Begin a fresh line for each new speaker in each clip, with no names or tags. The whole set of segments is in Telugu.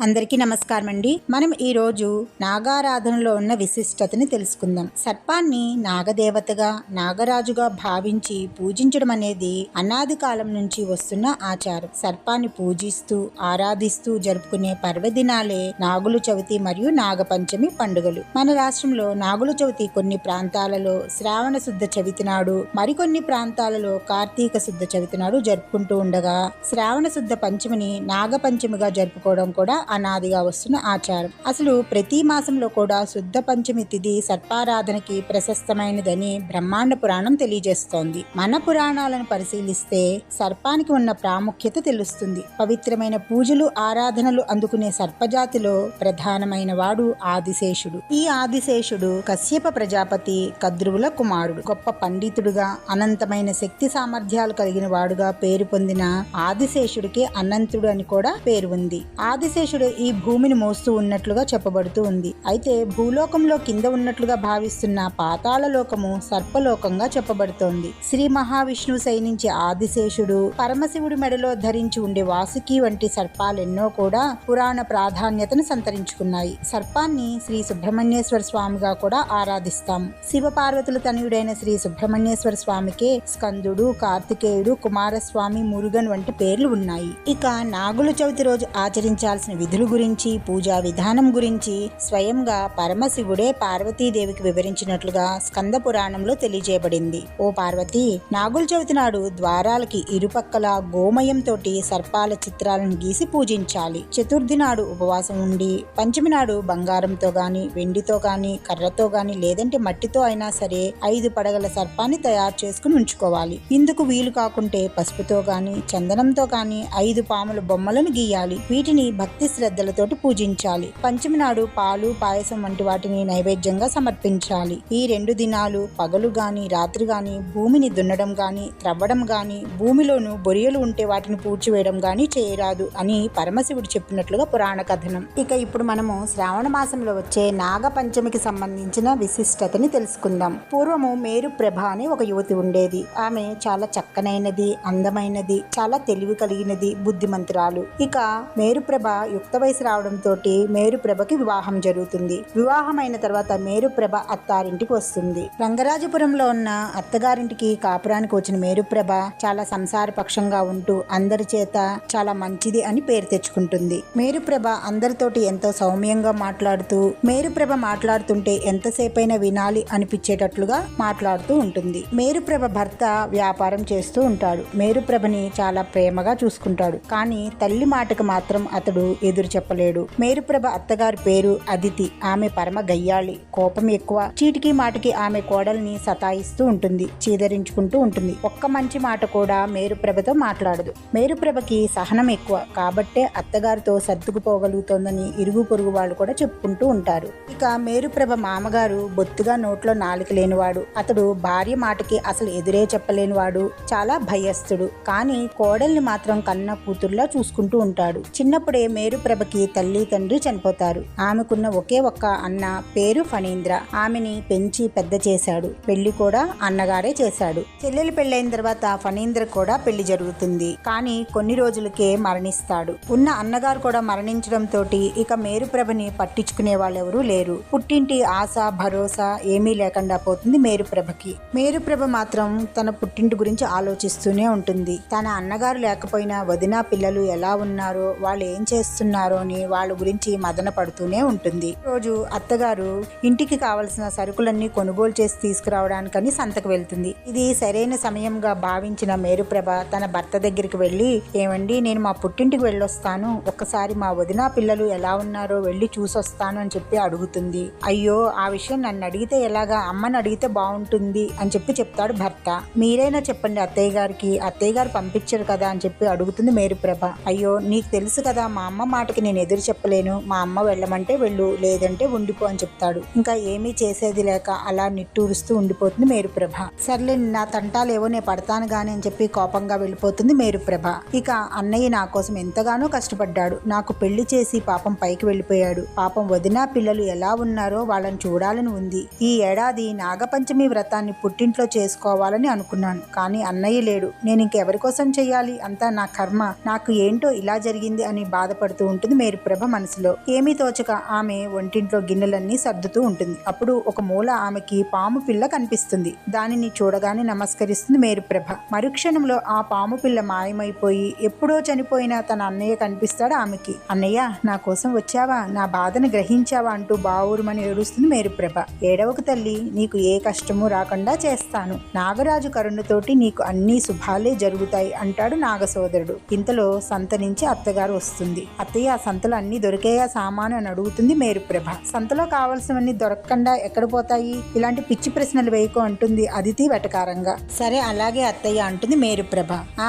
అందరికీ నమస్కారం అండి మనం ఈ రోజు నాగారాధనలో ఉన్న విశిష్టతని తెలుసుకుందాం. సర్పాన్ని నాగదేవతగా నాగరాజుగా భావించి పూజించడం అనేది అనాది కాలం నుంచి వస్తున్న ఆచారం. సర్పాన్ని పూజిస్తూ ఆరాధిస్తూ జరుపుకునే పర్వదినాలే నాగుల చవితి మరియు నాగపంచమి పండుగలు. మన రాష్ట్రంలో నాగుల చవితి కొన్ని ప్రాంతాలలో శ్రావణ శుద్ధ చవితి నాడు మరికొన్ని ప్రాంతాలలో కార్తీక శుద్ధ చవితి నాడు జరుపుకుంటూ ఉండగా శ్రావణ శుద్ధ పంచమిని నాగపంచమిగా జరుపుకోవడం కూడా అనాదిగా వస్తున్న ఆచారం. అసలు ప్రతి మాసంలో కూడా శుద్ధ పంచమి తిథి సర్పారాధనకి ప్రశస్తమైనదని బ్రహ్మాండ పురాణం తెలియజేస్తోంది. మన పురాణాలను పరిశీలిస్తే సర్పానికి ఉన్న ప్రాముఖ్యత తెలుస్తుంది. పవిత్రమైన పూజలు ఆరాధనలు అందుకునే సర్పజాతిలో ప్రధానమైన వాడు ఆదిశేషుడు. ఈ ఆదిశేషుడు కశ్యప ప్రజాపతి కద్రువుల కుమారుడు. గొప్ప పండితుడుగా అనంతమైన శక్తి సామర్థ్యాలు కలిగిన వాడుగా పేరు పొందిన ఆదిశేషుడికి అనంతుడు అని కూడా పేరు ఉంది. ఆదిశేషుడు ఈ భూమిని మోస్తూ ఉన్నట్లుగా చెప్పబడుతూ ఉంది. అయితే భూలోకంలో కింద ఉన్నట్లుగా భావిస్తున్న పాతాళ లోకము సర్పలోకంగా చెప్పబడుతోంది. శ్రీ మహావిష్ణువు సైనించే ఆదిశేషుడు పరమశివుడి మెడలో ధరించి ఉండే వాసుకి వంటి సర్పాలెన్నో కూడా పురాణ ప్రాధాన్యతను సంతరించుకున్నాయి. సర్పాన్ని శ్రీ సుబ్రహ్మణ్యేశ్వర స్వామిగా కూడా ఆరాధిస్తాం. శివ పార్వతుల తనయుడైన శ్రీ సుబ్రహ్మణ్యేశ్వర స్వామికే స్కందుడు కార్తికేయుడు కుమారస్వామి మురుగన్ వంటి పేర్లు ఉన్నాయి. ఇక నాగుల చవితి రోజు ఆచరించాల్సిన విధుల గురించి పూజా విధానం గురించి స్వయంగా పరమశివుడే పార్వతీదేవికి వివరించినట్లుగా స్కంద పురాణంలో తెలియజేయబడింది. ఓ పార్వతి నాగుల చవితి నాడు ద్వారాలకి ఇరుపక్కల గోమయంతో సర్పాల చిత్రాలను గీసి పూజించాలి. చతుర్థి నాడు ఉపవాసం ఉండి పంచమి నాడు బంగారంతో గాని వెండితో గాని కర్రతో గాని లేదంటే మట్టితో అయినా సరే ఐదు పడగల సర్పాన్ని తయారు చేసుకుని ఉంచుకోవాలి. ఇందుకు వీలు కాకుంటే పసుపుతో గాని చందనంతో గాని ఐదు పాముల బొమ్మలను గీయాలి. వీటిని భక్తి శ్రద్ధలతోటి పూజించాలి. పంచమి నాడు పాలు పాయసం వంటి వాటిని నైవేద్యంగా సమర్పించాలి. ఈ రెండు దినాలు పగలు గాని రాత్రి గాని భూమిని దున్నడం గాని త్రవ్వడం గాని భూమిలోను బొరియలు ఉంటే వాటిని పూడ్చివేయడం గాని చేయరాదు అని పరమశివుడు చెప్పినట్లుగా పురాణ కథనం. ఇక ఇప్పుడు మనము శ్రావణ మాసంలో వచ్చే నాగ పంచమికి సంబంధించిన విశిష్టతని తెలుసుకుందాం. పూర్వము మేరు ప్రభ అనే ఒక యువతి ఉండేది. ఆమె చాలా చక్కనైనది అందమైనది చాలా తెలివి కలిగినది బుద్ధిమంతురాలు. ఇక మేరుప్రభ యుక్త వయసు రావడంతో మేరుప్రభకి వివాహం జరుగుతుంది. వివాహమైన తర్వాత మేరుప్రభ అత్తారింటికి వస్తుంది. రంగరాజపురంలో ఉన్న అత్తగారింటికి కాపురానికి వచ్చిన మేరుప్రభ చాలా సంసార పక్షంగా ఉంటూ అందరి చేత చాలా మంచిది అని పేరు తెచ్చుకుంటుంది. మేరుప్రభ అందరితోటి ఎంతో సౌమ్యంగా మాట్లాడుతూ మేరుప్రభ మాట్లాడుతుంటే ఎంతసేపైనా వినాలి అనిపించేటట్లుగా మాట్లాడుతూ ఉంటుంది. మేరుప్రభ భర్త వ్యాపారం చేస్తూ ఉంటాడు. మేరుప్రభని చాలా ప్రేమగా చూసుకుంటాడు. కానీ తల్లి మాటకు మాత్రం అతడు ఎదురు ఎదురు చెప్పలేడు. మేరుప్రభ అత్తగారి పేరు అదితి. ఆమె పరమ గయ్యాళి. కోపం ఎక్కువ. చీటికి మాటికి ఆమె కోడల్ని సతాయిస్తూ ఉంటుంది. చీదరించుకుంటూ ఉంటుంది. ఒక్క మంచి మాట కూడా మేరుప్రభతో మాట్లాడదు. మేరుప్రభకి సహనం ఎక్కువ. కాబట్టే అత్తగారితో సర్దుకుపోగలుగుతోందని ఇరుగు పొరుగు వాళ్ళు కూడా చెప్పుకుంటూ ఉంటారు. ఇక మేరుప్రభ మామగారు బొత్తుగా నోట్లో నాలుక లేనివాడు. అతడు భార్య మాటకి అసలు ఎదురే చెప్పలేనివాడు. చాలా భయస్థుడు. కానీ కోడల్ని మాత్రం కన్న కూతుర్లా చూసుకుంటూ ఉంటాడు. చిన్నప్పుడే మేరు ప్రభకి తల్లి తండ్రి చనిపోతారు. ఆమెకున్న ఒకే ఒక్క అన్న పేరు ఫణీంద్ర. ఆమెని పెంచి పెద్ద చేశాడు. పెళ్ళి కూడా అన్నగారే చేశాడు. చెల్లెలు పెళ్ళైన తర్వాత ఫణీంద్ర కూడా పెళ్ళి జరుగుతుంది. కానీ కొన్ని రోజులకే మరణిస్తాడు. ఉన్న అన్నగారు కూడా మరణించడంతో ఇక మేరుప్రభని పట్టించుకునే వాళ్ళెవరూ లేరు. పుట్టింటి ఆశ భరోసా ఏమీ లేకుండా పోతుంది మేరుప్రభకి మేరుప్రభ మాత్రం తన పుట్టింటి గురించి ఆలోచిస్తూనే ఉంటుంది. తన అన్నగారు లేకపోయినా వదిన పిల్లలు ఎలా ఉన్నారో వాళ్ళు ఏం చేస్తున్నారు అని వాళ్ళ గురించి మదన పడుతూనే ఉంటుంది. రోజు అత్తగారు ఇంటికి కావలసిన సరుకులన్నీ కొనుగోలు చేసి తీసుకురావడానికని సంతకు వెళ్తుంది. ఇది సరైన సమయంగా భావించిన మేరుప్రభ తన భర్త దగ్గరికి వెళ్ళి ఏమండి నేను మా పుట్టింటికి వెళ్ళొస్తాను. ఒక్కసారి మా వదిన పిల్లలు ఎలా ఉన్నారో వెళ్ళి చూసొస్తాను అని చెప్పి అడుగుతుంది. అయ్యో ఆ విషయం నన్ను అడిగితే ఎలాగా? అమ్మని అడిగితే బాగుంటుంది అని చెప్పి చెప్తాడు భర్త. మీరైనా చెప్పండి అత్తయ్య గారికి. అత్తయ్య గారు పంపించారు కదా అని చెప్పి అడుగుతుంది మేరుప్రభ. అయ్యో నీకు తెలుసు కదా మా అమ్మ మా మాటకి నేను ఎదురు చెప్పలేను. మా అమ్మ వెళ్ళమంటే వెళ్ళు లేదంటే ఉండిపో అని చెప్తాడు. ఇంకా ఏమీ చేసేది లేక అలా నిట్టూరుస్తూ ఉండిపోతుంది మేరుప్రభ. సర్లే నా తంటాలేవో నేను పడతాను గాని అని చెప్పి కోపంగా వెళ్ళిపోతుంది మేరుప్రభ. ఇక అన్నయ్య నా కోసం ఎంతగానో కష్టపడ్డాడు. నాకు పెళ్ళి చేసి పాపం పైకి వెళ్ళిపోయాడు. పాపం వదిన పిల్లలు ఎలా ఉన్నారో వాళ్ళని చూడాలని ఉంది. ఈ ఏడాది నాగపంచమి వ్రతాన్ని పుట్టింట్లో చేసుకోవాలని అనుకున్నాను. కానీ అన్నయ్య లేడు. నేను ఇంకెవరి కోసం చెయ్యాలి? అంతా నా కర్మ. నాకు ఏంటో ఇలా జరిగింది అని బాధపడుతూ ఉంటుంది. మేరుప్రభ మనసులో ఏమీ తోచక ఆమె ఒంటింట్లో గిన్నెలన్నీ సర్దుతూ ఉంటుంది. అప్పుడు ఒక మూల ఆమెకి పాము పిల్ల కనిపిస్తుంది. దానిని చూడగానే నమస్కరిస్తుంది మేరుప్రభ మరుక్షణంలో ఆ పాము పిల్ల మాయమైపోయి ఎప్పుడో చనిపోయిన తన అన్నయ్య కనిపిస్తాడు ఆమెకి. అన్నయ్య నా కోసం వచ్చావా? నా బాధను గ్రహించావా? అంటూ బావురుమని ఏడుస్తుంది మేరుప్రభ ఏడవకు తల్లి నీకు ఏ కష్టము రాకుండా చేస్తాను. నాగరాజు కరుణతోటి నీకు అన్ని శుభాలే జరుగుతాయి అంటాడు నాగసోదరుడు. ఇంతలో సంత నుంచి అత్తగారు వస్తుంది. అత్తయ్య ఆ సంతలో అన్ని దొరికాయా సామాను అని అడుగుతుంది మేరుప్రభ సంతలో కావలసినవన్నీ దొరకకుండా ఎక్కడ పోతాయి? ఇలాంటి పిచ్చి ప్రశ్నలు వేయకు అంటుంది అదితి వెటకారంగా. సరే అలాగే అత్తయ్య అంటుంది మేరుప్రభ ఆ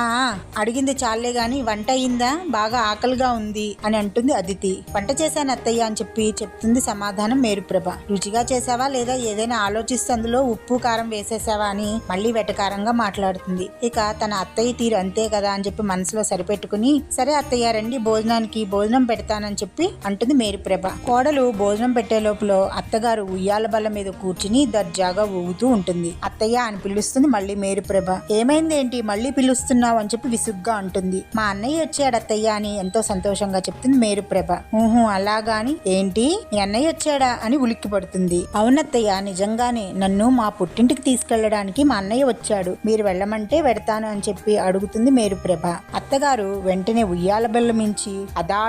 అడిగింది చాలే గాని వంట అయిందా? బాగా ఆకలిగా ఉంది అని అంటుంది అదితి. వంట చేశాను అత్తయ్య అని చెప్పి చెప్తుంది సమాధానం మేరుప్రభ రుచిగా చేసావా లేదా ఏదైనా ఆలోచిస్తే అందులో ఉప్పు కారం వేసేసావా అని మళ్ళీ వెటకారంగా మాట్లాడుతుంది. ఇక తన అత్తయ్య తీరు అంతే కదా అని చెప్పి మనసులో సరిపెట్టుకుని సరే అత్తయ్య రండి భోజనానికి భోజనం పెడతానని చెప్పి అంటుంది మేరుప్రభ. కోడలు భోజనం పెట్టే లోపల అత్తగారు ఉయ్యాల బల్ల మీద కూర్చుని దర్జాగా ఊగుతూ ఉంటుంది. అత్తయ్య అని పిలుస్తుంది మళ్ళీ మేరుప్రభ. ఏమైంది ఏంటి? మళ్ళీ పిలుస్తున్నావు అని చెప్పి విసుగ్గా అంటుంది. మా అన్నయ్య వచ్చాడు అత్తయ్య అని ఎంతో సంతోషంగా చెప్తుంది మేరుప్రభ. ఊహు అలాగా అని? ఏంటి? మీ అన్నయ్య వచ్చాడా అని ఉలిక్కి పడుతుంది అవునత్తయ్య నిజంగానే నన్ను మా పుట్టింటికి తీసుకెళ్ళడానికి మా అన్నయ్య వచ్చాడు. మీరు వెళ్ళమంటే వెడతాను అని చెప్పి అడుగుతుంది మేరుప్రభ. అత్తగారు వెంటనే ఉయ్యాల బల్ల మించి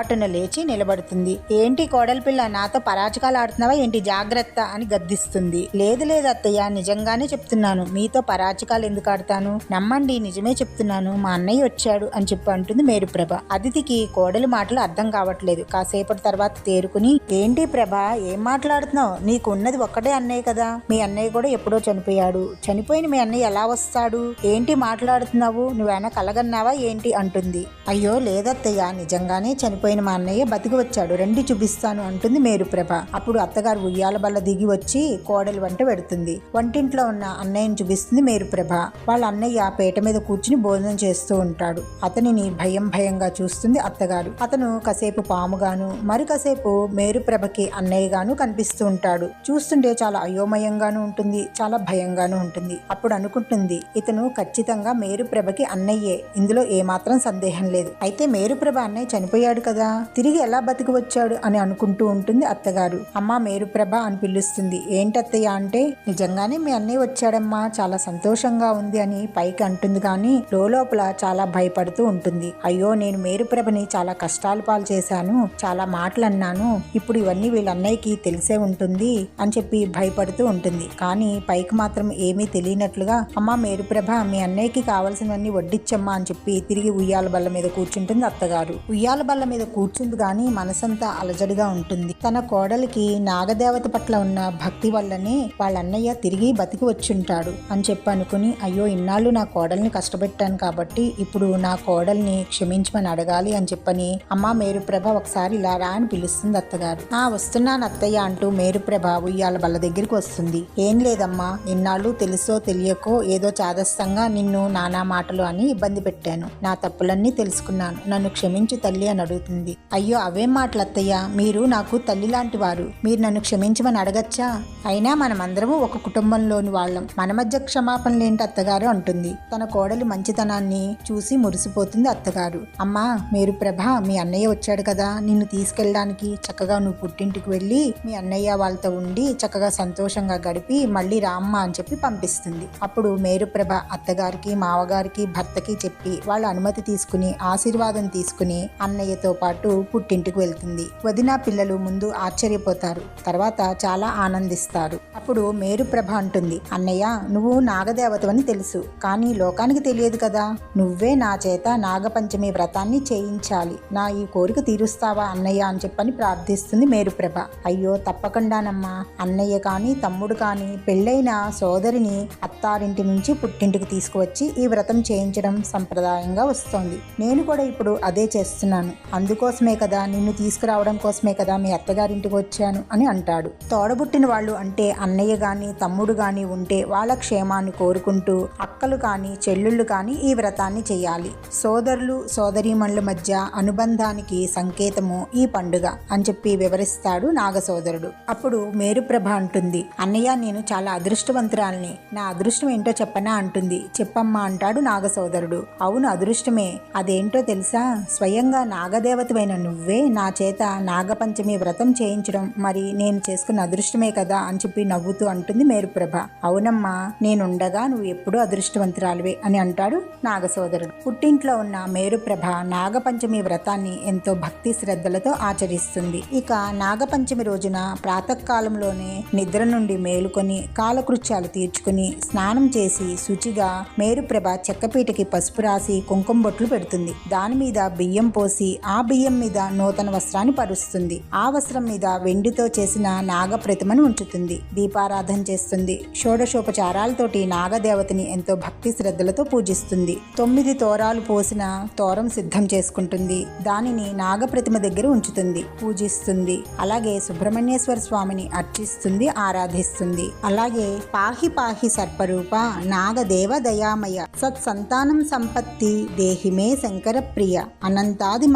అదాటున లేచి నిలబడుతుంది. ఏంటి కోడలిపిల్ల నాతో పరాచకాలు ఆడుతున్నావా? ఏంటి జాగ్రత్త? అని గద్దిస్తుంది. లేదు లేదు అత్తయ్య నిజంగానే చెప్తున్నాను. మీతో పరాచకాలు ఎందుకు ఆడతాను? నమ్మండి నిజమే చెప్తున్నాను. మా అన్నయ్య వచ్చాడు అని చెప్పి అంటుంది మేరుప్రభ. అతిథికి కోడలి మాటలు అర్థం కావట్లేదు. కాసేపటి తర్వాత తేరుకుని ఏంటి ప్రభ ఏం మాట్లాడుతున్నావు? నీకు ఉన్నది ఒక్కటే అన్నయ్య కదా. మీ అన్నయ్య కూడా ఎప్పుడో చనిపోయాడు. చనిపోయిన మీ అన్నయ్య ఎలా వస్తాడు? ఏంటి మాట్లాడుతున్నావు? నువ్వేనా కలగన్నావా? ఏంటి? అంటుంది. అయ్యో లేదత్తయ్య నిజంగానే చనిపోయిన మా అన్నయ్య బతికి వచ్చాడు రండి చూపిస్తాను అంటుంది మేరుప్రభ అప్పుడు అత్తగారు ఉయ్యాల బల్ల దిగి వచ్చి కోడలి వంట పెడుతుంది. వంటింట్లో ఉన్న అన్నయ్యని చూపిస్తుంది మేరుప్రభ వాళ్ళ అన్నయ్య పేట మీద కూర్చుని భోజనం చేస్తూ ఉంటాడు. అతనిని భయం భయంగా చూస్తుంది అత్తగారు. అతను కాసేపు పాముగాను మరి కాసేపు మేరుప్రభకి అన్నయ్యగాను కనిపిస్తూ ఉంటాడు. చూస్తుంటే చాలా అయోమయంగాను ఉంటుంది చాలా భయంగాను ఉంటుంది. అప్పుడు అనుకుంటుంది ఇతను ఖచ్చితంగా మేరుప్రభకి అన్నయ్యే. ఇందులో ఏమాత్రం సందేహం లేదు. అయితే మేరుప్రభ అన్నయ్య చనిపోయాడు కదా తిరిగి ఎలా బతికి వచ్చాడు అని అనుకుంటూ ఉంటుంది అత్తగారు. అమ్మా మేరుప్రభ అని పిలుస్తుంది. ఏంటత్తయ్య అంటే నిజంగానే మీ అన్నయ్య వచ్చాడమ్మా చాలా సంతోషంగా ఉంది అని పైకి అంటుంది కానీ లోపల చాలా భయపడుతూ ఉంటుంది. అయ్యో నేను మేరుప్రభని చాలా కష్టాలు పాలు చేశాను చాలా మాటలు అన్నాను ఇప్పుడు ఇవన్నీ వీళ్ళ అన్నయ్యకి తెలిసే ఉంటుంది అని చెప్పి భయపడుతూ ఉంటుంది. కానీ పైకి మాత్రం ఏమీ తెలియనట్లుగా అమ్మ మేరుప్రభ మీ అన్నయ్యకి కావాల్సినవన్నీ వడ్డిచ్చమ్మా అని చెప్పి తిరిగి ఉయ్యాల బల్ల మీద కూర్చుంటుంది అత్తగారు. ఉయ్యాల బల్ల మీద కూర్చుంది కానీ మనసంతా అలజడిగా ఉంటుంది. తన కోడలికి నాగదేవత పట్ల ఉన్న భక్తి వల్లనే వాళ్ళ అన్నయ్య తిరిగి బతికి వచ్చుంటాడు అని చెప్పి అనుకుని అయ్యో ఇన్నాళ్ళు నా కోడల్ని కష్టపెట్టాను కాబట్టి ఇప్పుడు నా కోడల్ని క్షమించమని అడగాలి అని చెప్పని అమ్మ మేరుప్రభ ఒకసారి ఇలా రా అని పిలుస్తుంది అత్తగారు. ఆ వస్తున్నాను అత్తయ్య అంటూ మేరుప్రభ ఉయ్యాల బల్ల దగ్గరికి వస్తుంది. ఏం లేదమ్మా ఇన్నాళ్ళు తెలుసో తెలియకో ఏదో చాదస్తంగా నిన్ను నానా మాటలు అని ఇబ్బంది పెట్టాను. నా తప్పులన్నీ తెలుసుకున్నాను. నన్ను క్షమించు తల్లి అని అడుగుతుంది. అయ్యో అవేం మాటలు అత్తయ్య మీరు నాకు తల్లి లాంటి వారు మీరు నన్ను క్షమించమని అడగచ్చా? అయినా మనమందరము ఒక కుటుంబంలోని వాళ్ళం. మన మధ్య క్షమాపణలేంటి అత్తగారు అంటుంది. తన కోడలి మంచితనాన్ని చూసి మురిసిపోతుంది అత్తగారు. అమ్మా మీరు ప్రభ మీ అన్నయ్య వచ్చాడు కదా. నిన్ను తీసుకెళ్ళడానికి చక్కగా నువ్వు పుట్టింటికి వెళ్ళి మీ అన్నయ్య వాళ్ళతో ఉండి చక్కగా సంతోషంగా గడిపి మళ్ళీ రామ్మ అని చెప్పి పంపిస్తుంది. అప్పుడు మేరుప్రభ అత్తగారికి మావగారికి భర్తకి చెప్పి వాళ్ళ అనుమతి తీసుకుని ఆశీర్వాదం తీసుకుని అన్నయ్యతో పాటు పుట్టింటికి వెళ్తుంది. వదిన పిల్లలు ముందు ఆశ్చర్యపోతారు. తర్వాత చాలా ఆనందిస్తారు. అప్పుడు మేరుప్రభ అంటుంది అన్నయ్య నువ్వు నాగదేవతవని తెలుసు. కానీ లోకానికి తెలియదు కదా. నువ్వే నా చేత నాగపంచమి వ్రతాన్ని చేయించాలి. నా ఈ కోరిక తీరుస్తావా అన్నయ్య అని చెప్పని ప్రార్థిస్తుంది మేరుప్రభ అయ్యో తప్పకుండానమ్మా. అన్నయ్య కానీ తమ్ముడు కానీ పెళ్ళైన సోదరిని అత్తారింటి నుంచి పుట్టింటికి తీసుకువచ్చి ఈ వ్రతం చేయించడం సంప్రదాయంగా వస్తోంది. నేను కూడా ఇప్పుడు అదే చేస్తున్నాను. అందుకోసమే కదా నిన్ను తీసుకురావడం కోసమే కదా మీ అత్తగారింటికి వచ్చాను అని అంటాడు. తోడబుట్టిన వాళ్ళు అంటే అన్నయ్య కానీ తమ్ముడు కానీ ఉంటే వాళ్ళ క్షేమాన్ని కోరుకుంటూ అక్కలు కానీ చెల్లుళ్ళు కానీ ఈ వ్రతాన్ని చేయాలి. సోదరులు సోదరీమణుల మధ్య అనుబంధానికి సంకేతము ఈ పండుగ అని చెప్పి వివరిస్తాడు నాగసోదరుడు. అప్పుడు మేరుప్రభ అంటుంది అన్నయ్య నేను చాలా అదృష్టవంతురాల్ని. నా అదృష్టం ఏంటో చెప్పనా? అంటుంది. చెప్పమ్మా అంటాడు నాగసోదరుడు. అవును అదృష్టమే. అదేంటో తెలుసా? స్వయంగా నాగదేవ నాగదేవతమైన నువ్వే నా చేత నాగపంచమి వ్రతం చేయించడం. మరి నేను చేసుకున్న అదృష్టమే కదా అని చెప్పి నవ్వుతూ అంటుంది మేరుప్రభ. అవునమ్మా నేనుండగా నువ్వు ఎప్పుడూ అదృష్టవంతురాలివే అని అంటాడు నాగసోదరుడు. పుట్టింట్లో ఉన్న మేరుప్రభ నాగపంచమి వ్రతాన్ని ఎంతో భక్తి శ్రద్ధలతో ఆచరిస్తుంది. ఇక నాగపంచమి రోజున ప్రాతకాలంలోనే నిద్ర నుండి మేలుకొని కాలకృత్యాలు తీర్చుకుని స్నానం చేసి శుచిగా మేరుప్రభ చెక్కపీటకి పసుపు రాసి కుంకుమ బొట్లు పెడుతుంది. దాని మీద బియ్యం పోసి ఆ బియ్యం మీద నూతన వస్త్రాన్ని పరుస్తుంది. ఆ వస్త్రం మీద వెండితో చేసిన నాగ ప్రతిమను ఉంచుతుంది. దీపారాధన చేస్తుంది. షోడశోపచారాలతోటి నాగదేవతని ఎంతో భక్తి శ్రద్ధలతో పూజిస్తుంది. తొమ్మిది తోరాలు పోసిన తోరం సిద్ధం చేసుకుంటుంది. దానిని నాగ ప్రతిమ దగ్గర ఉంచుతుంది. పూజిస్తుంది. అలాగే సుబ్రహ్మణ్యేశ్వర స్వామిని అర్చిస్తుంది ఆరాధిస్తుంది. అలాగే పాహి పాహి సర్పరూప నాగదేవ దయామయ సత్సంతానం సంపత్తి దేహిమే శంకర ప్రియ అనంతాది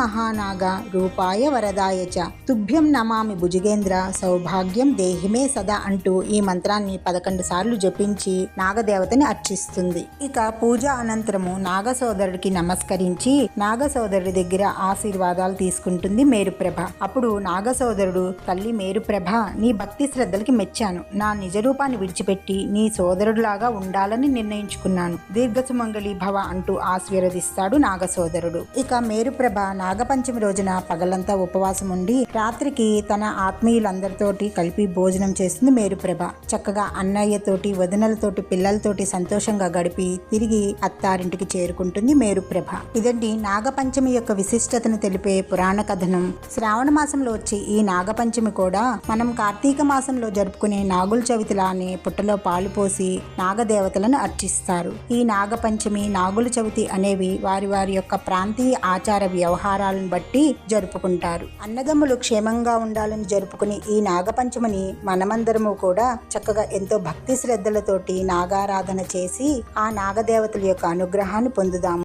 నాగ రూపాయ వరదాయ చ. తుభ్యం నమామి భుజగేంద్ర సౌభాగ్యం దేహిమే సదా అంటూ ఈ మంత్రాన్ని పదకొండు సార్లు జపించి నాగదేవతని అర్చిస్తుంది. ఇక పూజ అనంతరము నాగ సోదరుడికి నమస్కరించి నాగ సోదరుడి దగ్గర ఆశీర్వాదాలు తీసుకుంటుంది మేరుప్రభ. అప్పుడు నాగ సోదరుడు తల్లి మేరుప్రభ నీ భక్తి శ్రద్ధలకి మెచ్చాను. నా నిజ రూపాన్ని విడిచిపెట్టి నీ సోదరుడిలాగా ఉండాలని నిర్ణయించుకున్నాను. దీర్ఘసుమంగళి భవ అంటూ ఆశీర్వదిస్తాడు నాగ సోదరుడు. ఇక మేరుప్రభ నాగపంచమి రోజున పగలంతా ఉపవాసం ఉండి రాత్రికి తన ఆత్మీయులందరితోటి కలిపి భోజనం చేస్తుంది మేరుప్రభ చక్కగా అన్నయ్యతోటి వదినలతోటి పిల్లలతోటి సంతోషంగా గడిపి తిరిగి అత్తారింటికి చేరుకుంటుంది మేరుప్రభ ఇదండి నాగపంచమి యొక్క విశిష్టతను తెలిపే పురాణ కథనం. శ్రావణ మాసంలో వచ్చే ఈ నాగపంచమి కూడా మనం కార్తీక మాసంలో జరుపుకునే నాగుల చవితిలానే పుట్టలో పాలు పోసి నాగదేవతలను అర్చిస్తారు. ఈ నాగపంచమి నాగుల చవితి అనేవి వారి వారి యొక్క ప్రాంతీయ ఆచార వ్యవహారాలను బట్టి జరుపుకుంటారు. అన్నదమ్ములు క్షేమంగా ఉండాలని జరుపుకునే ఈ నాగపంచమిని మనమందరము కూడా చక్కగా ఎంతో భక్తి శ్రద్ధలతోటి నాగారాధన చేసి ఆ నాగదేవతల యొక్క అనుగ్రహాన్ని పొందుదాము.